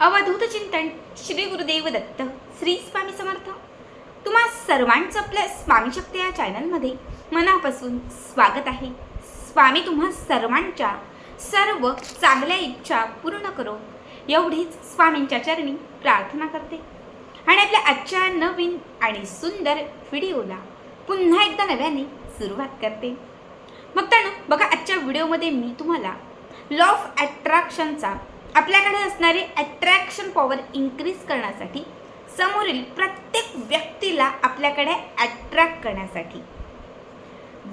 अवधूत चिंतन श्री गुरुदेव दत्त श्री स्वामी समर्थ. तुम्हा सर्वांचं आपल्या स्वामी शक्ती या चॅनलमध्ये मनापासून स्वागत आहे. स्वामी तुम्हा सर्वांच्या सर्व चांगल्या इच्छा पूर्ण करो एवढीच स्वामींच्या चरणी प्रार्थना करते. आणि आपल्या आजच्या नवीन आणि सुंदर व्हिडिओला पुन्हा एकदा नव्याने सुरुवात करते. मग त्यानं बघा आजच्या व्हिडिओमध्ये मी तुम्हाला लॉ ऑफ अट्रॅक्शनचा आपल्याकडे असणारी अट्रॅक्शन पॉवर इन्क्रीज करण्यासाठी समोरील प्रत्येक व्यक्तीला आपल्याकडे अट्रॅक्ट करण्यासाठी.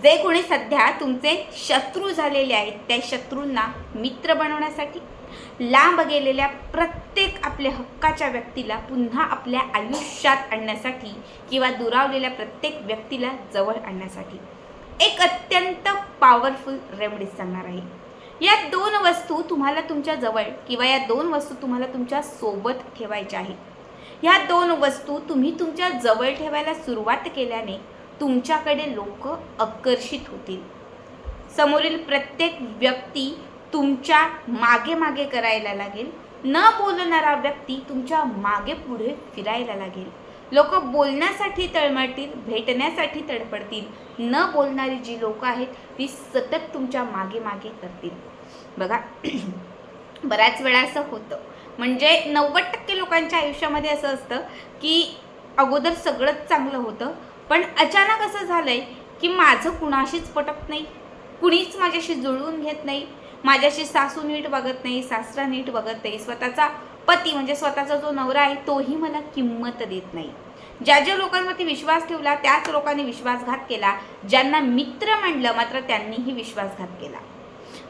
जे कोणी सध्या तुमचे शत्रू झालेले आहेत त्या शत्रूंना मित्र बनवण्यासाठी लांब गेलेल्या प्रत्येक आपल्या हक्काच्या व्यक्तीला पुन्हा आपल्या आयुष्यात आणण्यासाठी किंवा दुरावलेल्या प्रत्येक व्यक्तीला जवळ आणण्यासाठी एक अत्यंत पॉवरफुल रेमेडीज सांगणार आहे. या दोन वस्तू तुम्हाला तुमच्या जवळ किंवा या दोन वस्तू तुम्हाला तुमच्यासोबत ठेवायच्या आहेत. ह्या दोन वस्तू तुम्ही तुमच्या जवळ ठेवायला सुरुवात केल्याने तुमच्याकडे लोक आकर्षित होतील. समोरील प्रत्येक व्यक्ती तुमच्या मागे मागे करायला लागेल. न बोलणारा व्यक्ती तुमच्या मागे पुढे फिरायला लागेल. लोक बोलण्यासाठी तळमळतील भेटण्यासाठी तडपडतील न बोलणारी जी लोक आहेत ती सतत तुमच्या मागे मागे करतील. बघा बऱ्याच वेळा असं होतं. म्हणजे नव्वद टक्के लोकांच्या आयुष्यामध्ये असं असतं की अगोदर सगळंच चांगलं होतं पण अचानक असं झालं आहे की माझं कुणाशीच पटत नाही. कुणीच माझ्याशी जुळवून घेत नाही. माझ्याशी सासू नीट बघत नाही सासरा नीट बघत नाही. स्वतःचा पती म्हणजे स्वतःचा जो नवरा आहे तोही मला किंमत देत नाही. ज्या ज्या लोकांवरती विश्वास ठेवला त्याच लोकांनी विश्वासघात केला. ज्यांना मित्र म्हणलं मात्र त्यांनीही विश्वासघात केला.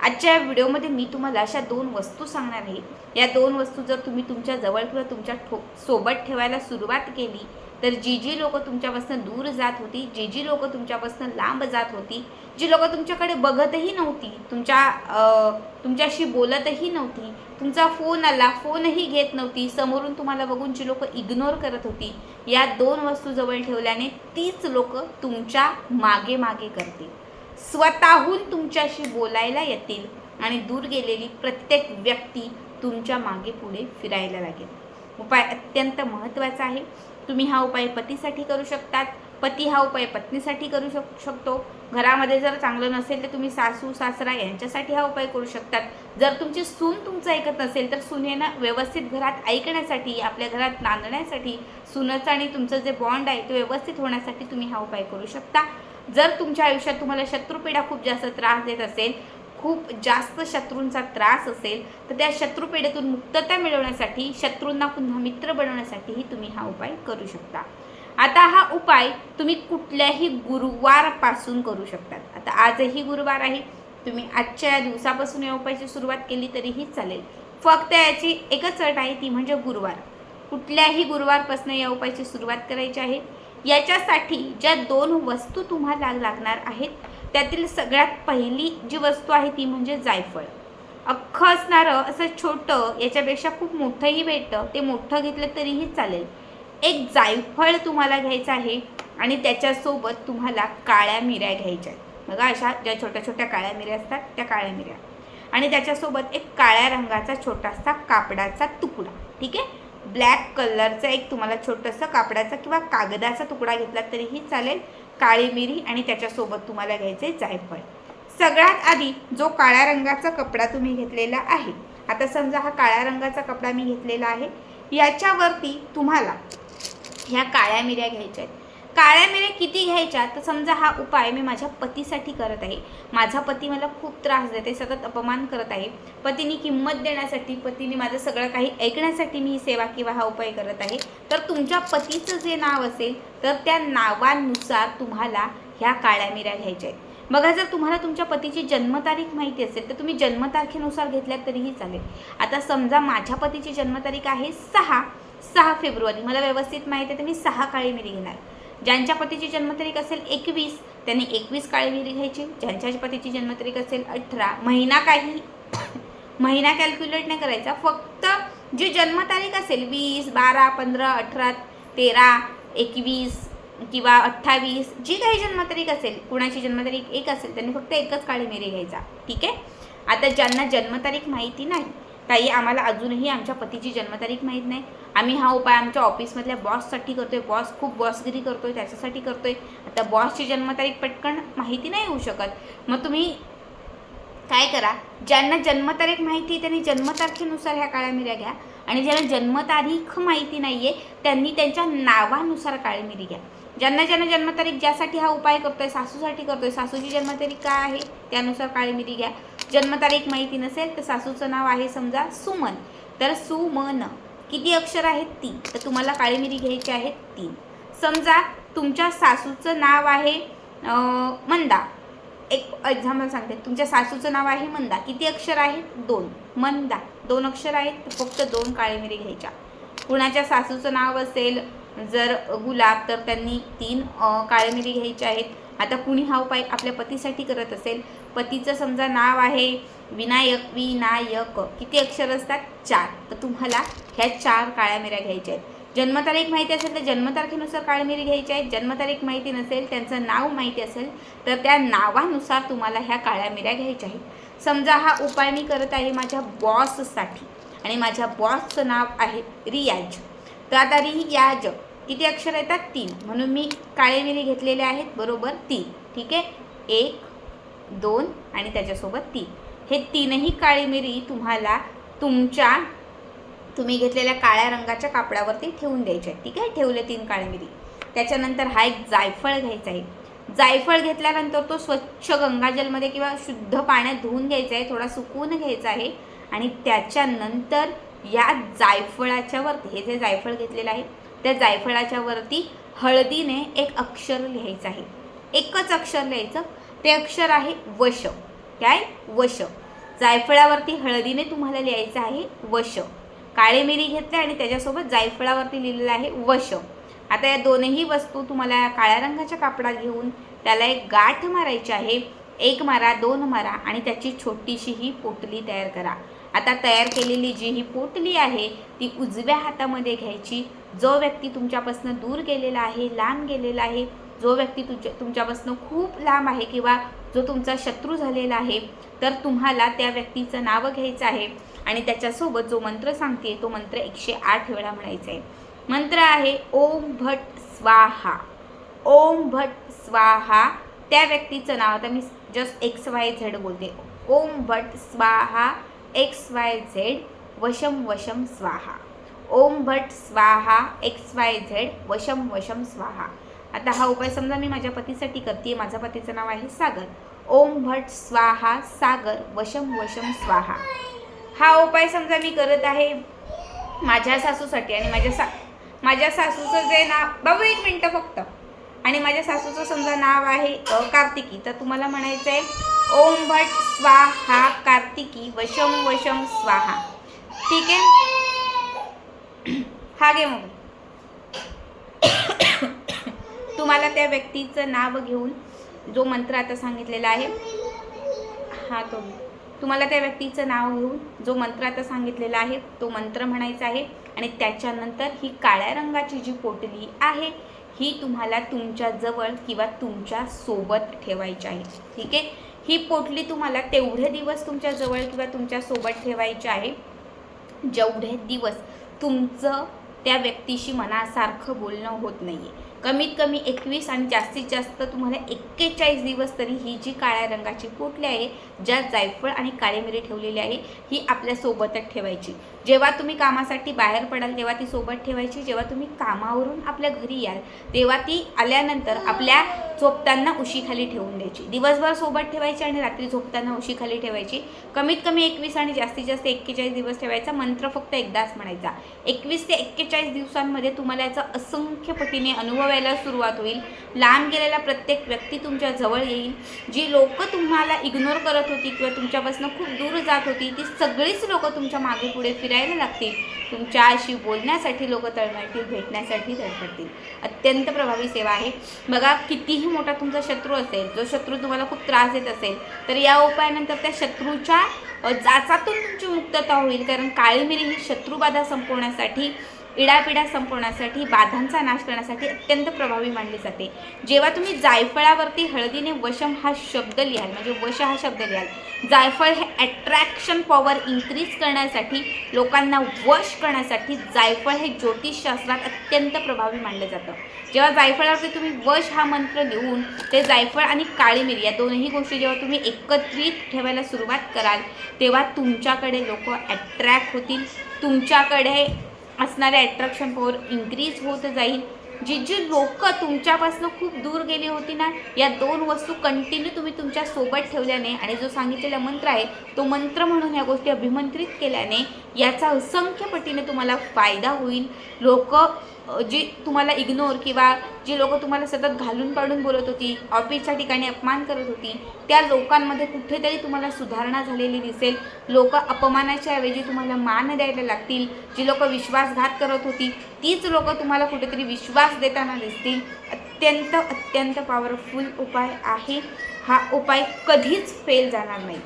आजच्या या व्हिडिओमध्ये मी तुम्हाला अशा दोन वस्तू सांगणार आहे. या दोन वस्तू जर तुम्ही तुमच्या जवळ किंवा तुमच्या ठो सोबत ठेवायला सुरुवात केली तर जी जी लोकं तुमच्यापासून दूर जात होती जी जी लोकं तुमच्यापासून लांब जात होती जी लोकं तुमच्याकडे बघतही नव्हती तुमच्या तुमच्याशी बोलतही नव्हती तुमचा फोन आला फोनही घेत नव्हती समोरून तुम्हाला बघून जी लोक इग्नोर करत होती या दोन वस्तू जवळ ठेवल्याने तीच लोक तुमच्या मागे मागे करतील. स्वतःहून तुमच्याशी बोलायला येतील आणि दूर गेलेली प्रत्येक व्यक्ती तुमच्या मागे पुढे फिरायला लागेल. उपाय अत्यंत महत्त्वाचा आहे. तुम्ही हा उपाय पतीसाठी करू शकतात पती हा उपाय पत्नीसाठी करू शक शकतो. घरामध्ये जर चांगलं नसेल तर तुम्ही सासू सासरा यांच्यासाठी हा उपाय करू शकतात. जर तुमची सून तुमचं ऐकत नसेल तर सुनेनं व्यवस्थित घरात ऐकण्यासाठी आपल्या घरात नांदण्यासाठी सुनाचं आणि तुमचं जे बॉन्ड आहे ते व्यवस्थित होण्यासाठी तुम्ही हा उपाय करू शकता. जर तुमच्या आयुष्यात तुम्हाला शत्रुपीडा खूप जास्त त्रास देत असेल खूप जास्त शत्रूंचा त्रास असेल तर त्या शत्रुपीडेतून मुक्तता मिळवण्यासाठी शत्रूंना पुन्हा मित्र बनवण्यासाठीही तुम्ही हा उपाय करू शकता. आता हा उपाय तुम्ही कुठल्याही गुरुवारपासून करू शकतात. आता आजही गुरुवार आहे तुम्ही आजच्या या दिवसापासून या उपायाची सुरुवात केली तरीही चालेल. फक्त याची एकच अट आहे ती म्हणजे गुरुवार. कुठल्याही गुरुवारपासून या उपायाची सुरुवात करायची आहे याच्यासाठी ज्या दोन वस्तू तुम्हाला लागणार आहेत त्यातील सगळ्यात पहिली जी वस्तू आहे ती म्हणजे जायफळ. अख्खं असणारं असं छोटं याच्यापेक्षा खूप मोठंही भेटतं. ते मोठं घेतलं तरीही चालेल. एक जायफळ तुम्हाला घ्यायचं आहे आणि त्याच्यासोबत तुम्हाला काळ्या मिऱ्या घ्यायच्या आहेत. बघा अशा ज्या छोट्या छोट्या काळ्या मिऱ्या असतात त्या काळ्या मिऱ्या. आणि त्याच्यासोबत एक काळ्या रंगाचा छोटासा कापडाचा तुकडा. ठीक आहे? ब्लॅक कलरचा एक तुम्हाला छोटंसं कापडाचा किंवा कागदाचा तुकडा घेतला तरीही चालेल. काळी मिरी आणि त्याच्यासोबत तुम्हाला घ्यायचे जायफळ. सगळ्यात आधी जो काळ्या रंगाचा कपडा तुम्ही घेतलेला आहे आता समजा हा काळ्या रंगाचा कपडा मी घेतलेला आहे याच्यावरती तुम्हाला ह्या काळ्या मिऱ्या घ्यायच्या आहेत. काळ्या मिऱ्या किती घ्यायच्या? तर समजा हा उपाय मी माझ्या पतीसाठी करत आहे. माझा पती मला खूप त्रास देते सतत अपमान करत आहे. पतीने किंमत देण्यासाठी पतीने माझं सगळं काही ऐकण्यासाठी मी ही सेवा किंवा हा उपाय करत आहे. तर तुमच्या पतीचं जे नाव असेल तर त्या नावानुसार तुम्हाला ह्या काळ्या मिऱ्या घ्यायच्या आहेत. बघा जर तुम्हाला तुमच्या पतीची जन्मतारीख माहिती असेल तर तुम्ही जन्मतारखेनुसार घेतल्यात तरीही चालेल. आता समजा माझ्या पतीची जन्मतारीख आहे सहा सहा फेब्रुवारी. मला व्यवस्थित माहिती आहे तर मी सहा काळी मिरी घेणार. ज्यांच्या पतीची जन्मतारीख असेल एकवीस त्यांनी एकवीस काळी विहिरी घ्यायची. ज्यांच्या पतीची जन्मतारीख असेल अठरा महिना काही महिना कॅल्क्युलेट नाही करायचा. फक्त जी जन्मतारीख असेल वीस बारा पंधरा अठरा तेरा एकवीस किंवा अठ्ठावीस जी काही जन्मतारीख असेल कुणाची जन्मतारीख एक असेल त्यांनी फक्त एकच काळी मिरी घ्यायचा. ठीक आहे? आता ज्यांना जन्मतारीख माहिती नाही ताई आम्हाला अजूनही आमच्या पतीची जन्मतारीख माहीत नाही. आम्ही हा उपाय आमच्या ऑफिसमधल्या बॉससाठी करतोय. बॉस खूप बॉसगिरी करतोय त्याच्यासाठी करतोय. आता बॉसची जन्मतारीख पटकन माहिती नाही होऊ शकत. मग तुम्ही काय करा? ज्यांना जन्मतारीख माहिती आहे त्यांनी जन्मतारखेनुसार ह्या काळ्या मिऱ्या घ्या. आणि ज्यांना जन्मतारीख माहिती नाही आहे त्यांनी त्यांच्या नावानुसार काळी मिरी घ्या. ज्यांना ज्यांना जन्मतारीख ज्यासाठी हा उपाय करतोय सासूसाठी करतोय सासूची जन्मतारीख काय आहे त्यानुसार काळी मिरी घ्या. जन्मतारीख माहिती नसेल तर सासूचं नाव आहे समजा सुमन. तर सुमन. किती अक्षर आहेत? तीन. तर तुम्हाला काळी मिरी घ्यायची आहेत तीन. समजा तुमच्या सासूचं नाव आहे मंदा. एक एक्झाम्पल सांगते. तुमच्या सासूचं नाव आहे मंदा. किती अक्षर आहेत? दोन. मंदा. दोन अक्षर आहेत फक्त दोन काळी मिरी घ्यायच्या. कुणाच्या सासूचं नाव असेल जर गुलाब तर त्यांनी तीन काळे मिरी घ्यायच्या आहेत. आता कुणी हा उपाय आपल्या पतीसाठी करत असेल पतीचं समजा नाव आहे विनायक विनायक. किती अक्षर असतात? चार. तर तुम्हाला ह्या चार काळ्या मिऱ्या घ्यायच्या आहेत. जन्मतारीख माहिती असेल तर जन्मतारखेनुसार काळमिरी घ्यायची आहे. जन्मतारीख माहिती नसेल त्यांचं नाव माहिती असेल तर त्या नावानुसार तुम्हाला ह्या काळ्या मिऱ्या घ्यायच्या आहेत. समजा हा उपाय मी करत आहे माझ्या बॉससाठी. आणि माझ्या बॉसचं नाव आहे रियाज. तर आता रियाज. किती अक्षर येतात? तीन. म्हणून मी काळे मिरी घेतलेले आहेत. बरोबर तीन. ठीक आहे? एक दोन आणि त्याच्यासोबत तीन. हे तीनही काळी मिरी तुम्हाला तुमच्या तुम्ही घेतलेल्या काळ्या रंगाच्या कापडावरती ठेवून द्यायची आहेत. ठीक आहे? ठेवले तीन काळी मिरी. त्याच्यानंतर हा एक जायफळ घ्यायचा आहे. जायफळ घेतल्यानंतर तो स्वच्छ गंगाजलमध्ये किंवा शुद्ध पाण्यात धुवून घ्यायचा आहे. थोडा सुकवून घ्यायचा आहे. आणि त्याच्यानंतर या जायफळाच्या वरती हे जे जायफळ घेतलेलं आहे त्या जायफळाच्या वरती हळदीने एक अक्षर लिहायचं आहे. एकच अक्षर लिहायचं. ते अक्षर आहे वश. काय? वश. जायफळावरती हळदीने तुम्हाला लिहायचं आहे वश. काळे मिरी घेतले आणि त्याच्यासोबत जायफळावरती लिहिलेलं आहे वश. आता या दोनही वस्तू तुम्हाला काळ्या रंगाच्या कापडात घेऊन त्याला एक गाठ मारायची आहे. एक मारा दोन मारा आणि त्याची छोटीशी ही पोटली तयार करा. आता तयार केलेली जी ही पोटली आहे ती उजव्या हातामध्ये घ्यायची. जो व्यक्ती तुमच्यापासून दूर गेलेला आहे लांब गेलेला आहे जो व्यक्ती तुमच्या तुमच्यापासून खूप लांब आहे किंवा जो तुमचा शत्रू झालेला आहे तर तुम्हाला त्या व्यक्तीचं नाव घ्यायचं आहे आणि त्याच्यासोबत जो मंत्र सांगते तो मंत्र एकशे आठ वेळा म्हणायचा आहे. मंत्र आहे ओम भट स्वाहा. ओम भट स्वाहा. त्या व्यक्तीचं नाव आता मी जस्ट एक्स वाय झेड बोलते. ओम भट स्वाहा एक्स वाय झेड वशम वशम स्वाहा. ओम भट स्वाहा एक्स वाय झेड वशम वशम स्वाहा. आता हा उपाय समजा मी माझ्या पतीसाठी करते माझ्या पतीचं नाव आहे सागर. ओम भट स्वाहा सागर वशम वशम स्वाहा. हा उपाय समजा मी करत आहे माझ्या सासूसाठी आणि माझ्या सा माझ्या सासूचं जे नाव बाबू एक मिनटं फक्त. आणि माझ्या सासूचं समजा नाव आहे कार्तिकी. तर तुम्हाला म्हणायचं आहे ओम भट स्वाहा कार्तिकी वशम वशम स्वाहा. ठीक आहे? हा घे मग. तुम्हाला त्या व्यक्तीचं नाव घेऊन जो मंत्र आता सांगितलेला आहे हा तो. तुम्हाला त्या व्यक्तीचं नाव घेऊन जो मंत्र आता सांगितलेला आहे तो मंत्र म्हणायचा आहे आणि त्याच्यानंतर ही काळ्या रंगाची जी पोटली आहे ही तुम्हाला तुमच्या जवळ किंवा तुमच्यासोबत ठेवायची आहे. ठीक आहे? ही पोटली तुम्हाला तेवढे दिवस तुमच्या जवळ किंवा तुमच्यासोबत ठेवायची आहे जेवढे दिवस तुमचं त्या व्यक्तीशी मनासारखं बोलणं होत नाही आहे कमीत कमी एकवीस आणि जास्तीत जास्त तुम्हाला एक्केचाळीस दिवस तरी ही जी काळ्या रंगाची पोटली आहे ज्यात जायफळ आणि काळी मिरी ठेवलेली आहे ही आपल्या सोबतच ठेवायची. जेव्हा तुम्ही कामासाठी बाहेर पडाल तेव्हा ती सोबत ठेवायची. जेव्हा तुम्ही कामावरून आपल्या घरी याल तेव्हा ती आल्यानंतर आपल्या झोपताना उशीखाली ठेवून द्यायची. दिवसभर सोबत ठेवायची आणि रात्री झोपताना उशीखाली ठेवायची. कमीत कमी एकवीस आणि जास्तीत जास्त एक्केचाळीस दिवस ठेवायचा. मंत्र फक्त एकदाच म्हणायचा. एकवीस ते एक्केचाळीस दिवसांमध्ये तुम्हाला याचा असंख्य पटीने अनुभव अनुभवायला सुरुवात होईल. लांब गेलेला प्रत्येक व्यक्ती तुमच्या जवळ येईल. जी लोक तुम्हाला इग्नोर करत होती किंवा तुमच्यापासून खूप दूर जात होती ती सगळीच लोक तुमच्या मागे पुढे फिरायला लागतील. तुमच्याशी बोलण्यासाठी लोक तळमळतील भेटण्यासाठी तळपडतील अत्यंत प्रभावी सेवा आहे. बघा कितीही मोठा तुमचा शत्रू असेल जो शत्रू तुम्हाला खूप त्रास देत असेल तर या उपायानंतर त्या शत्रूच्या जाचातून तुमची मुक्तता होईल. कारण काळी मिरी ही शत्रुबाधा संपवण्यासाठी इडापिडा संपवण्यासाठी बाधांचा नाश करण्यासाठी अत्यंत प्रभावी मानली जाते. जेव्हा तुम्ही जायफळावरती हळदीने वशम हा शब्द लिहाल म्हणजे वश हा शब्द लिहाल जायफळ हे अट्रॅक्शन पॉवर इन्क्रीज करण्यासाठी लोकांना वश करण्यासाठी जायफळ हे ज्योतिषशास्त्रात अत्यंत प्रभावी मानलं जातं. जेव्हा जायफळावरती तुम्ही वश हा मंत्र लिहून ते जायफळ आणि काळी मिरी या दोन्ही गोष्टी जेव्हा तुम्ही एकत्रित ठेवायला सुरुवात कराल तेव्हा तुमच्याकडे लोक अट्रॅक्ट होतील. तुमच्याकडे असणारे अट्रॅक्शन पॉवर इन्क्रीज होत जाईल. जी जी लोक तुमच्यापासून खूप दूर गेली होती ना या दोन वस्तू कंटिन्यू तुम्ही तुमच्यासोबत ठेवल्याने आणि जो सांगितलेला मंत्र आहे तो मंत्र म्हणून या गोष्टी अभिमंत्रित केल्याने याचा असंख्य पटीने तुम्हाला फायदा होईल. लोक जी तुम्हाला इग्नोर किंवा जी लोक तुम्हाला सतत घालून पाडून बोलत होती ऑफिसच्या ठिकाणी अपमान करत होती त्या लोकांमध्ये कुठेतरी तुम्हाला सुधारणा झालेली दिसेल. लोक अपमानाच्या ऐवजी तुम्हाला मान द्यायला लागतील. जी लोक विश्वासघात करत होती तीच लोक तुम्हाला कुठेतरी विश्वास देताना दिसतील. अत्यंत अत्यंत पॉवरफुल उपाय आहे. हा उपाय कधीच फेल जाणार नाही.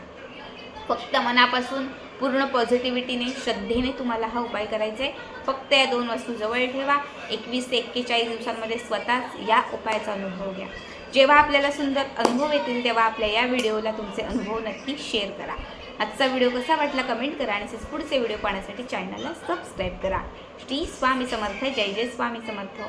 फक्त मनापासून पूर्ण पॉझिटिव्हिटीने श्रद्धेने तुम्हाला हा उपाय करायचा आहे फक्त या दोन वस्तू जवळ ठेवा. एकवीस ते एक्केचाळीस दिवसांमध्ये स्वतःच या उपायाचा अनुभव घ्या. जेव्हा आपल्याला सुंदर अनुभव येतील तेव्हा आपल्या या व्हिडिओला तुमचे अनुभव नक्की शेअर करा. आजचा व्हिडिओ कसा वाटला कमेंट करा आणि तसेच पुढचे व्हिडिओ पाहण्यासाठी चॅनलला सबस्क्राईब करा. श्री स्वामी समर्थ. जय जय स्वामी समर्थ.